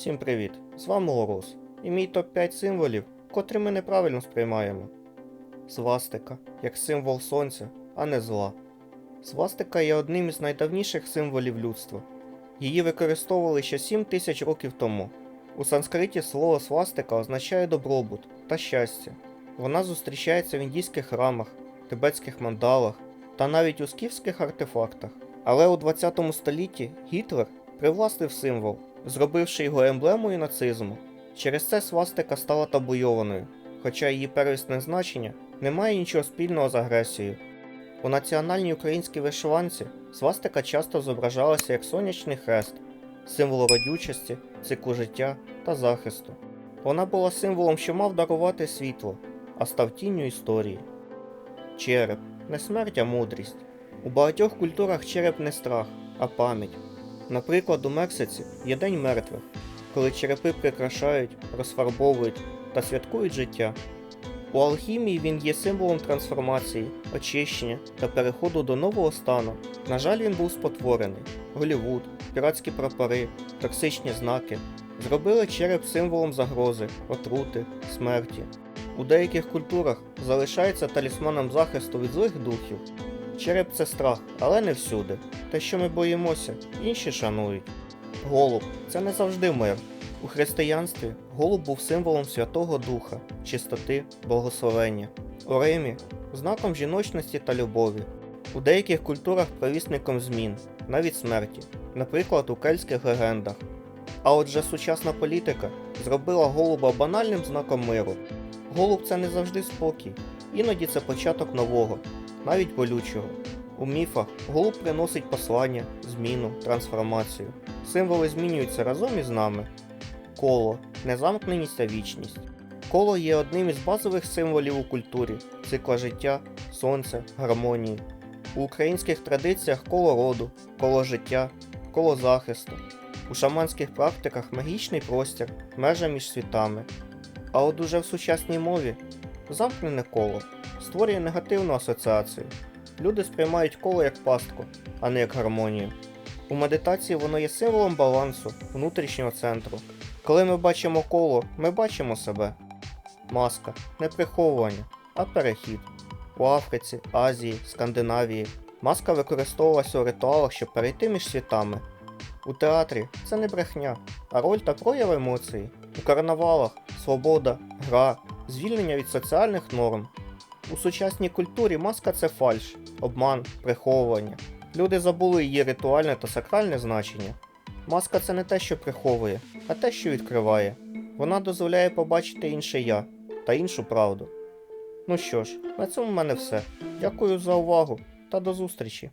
Всім привіт! З вами Орус. І мій топ-5 символів, котрі ми неправильно сприймаємо. Свастика як символ сонця, а не зла. Свастика є одним із найдавніших символів людства. Її використовували ще 7 тисяч років тому. У санскриті слово свастика означає добробут та щастя. Вона зустрічається в індійських храмах, тибетських мандалах та навіть у скіфських артефактах. Але у 20 столітті Гітлер привласнив символ, зробивши його емблемою нацизму. Через це свастика стала табуйованою, хоча її первісне значення не має нічого спільного з агресією. У національній українській вишиванці свастика часто зображалася як сонячний хрест, символ родючості, циклу життя та захисту. Вона була символом, що мав дарувати світло, а став тінню історії. Череп не смерть, а мудрість. У багатьох культурах череп не страх, а пам'ять. Наприклад, у Мексиці є День мертвих, коли черепи прикрашають, розфарбовують та святкують життя. У алхімії він є символом трансформації, очищення та переходу до нового стану. На жаль, він був спотворений. Голівуд, піратські прапори, токсичні знаки зробили череп символом загрози, отрути, смерті. У деяких культурах залишається талісманом захисту від злих духів. Череп це страх, але не всюди. Те, що ми боїмося, інші шанують. Голуб це не завжди мир. У християнстві голуб був символом Святого Духа, чистоти, благословення. У Римі знаком жіночності та любові. У деяких культурах провісником змін, навіть смерті, наприклад, у кельтських легендах. А отже, сучасна політика зробила голуба банальним знаком миру. Голуб це не завжди спокій, іноді це початок нового, навіть болючого. У міфах голуб приносить послання, зміну, трансформацію. Символи змінюються разом із нами. Коло незамкненість та вічність. Коло є одним із базових символів у культурі цикла життя, сонця, гармонії. У українських традиціях коло роду, коло життя, коло захисту. У шаманських практиках магічний простір, межа між світами. А от уже в сучасній мові замкнене коло створює негативну асоціацію. Люди сприймають коло як пастку, а не як гармонію. У медитації воно є символом балансу, внутрішнього центру. Коли ми бачимо коло, ми бачимо себе. Маска не приховування, а перехід. У Африці, Азії, Скандинавії маска використовувалася у ритуалах, щоб перейти між світами. У театрі це не брехня, а роль та прояв емоції. У карнавалах свобода, гра, звільнення від соціальних норм. У сучасній культурі маска це фальш, обман, приховування. Люди забули її ритуальне та сакральне значення. Маска це не те, що приховує, а те, що відкриває. Вона дозволяє побачити інше я та іншу правду. Ну що ж, на цьому в мене все. Дякую за увагу та до зустрічі!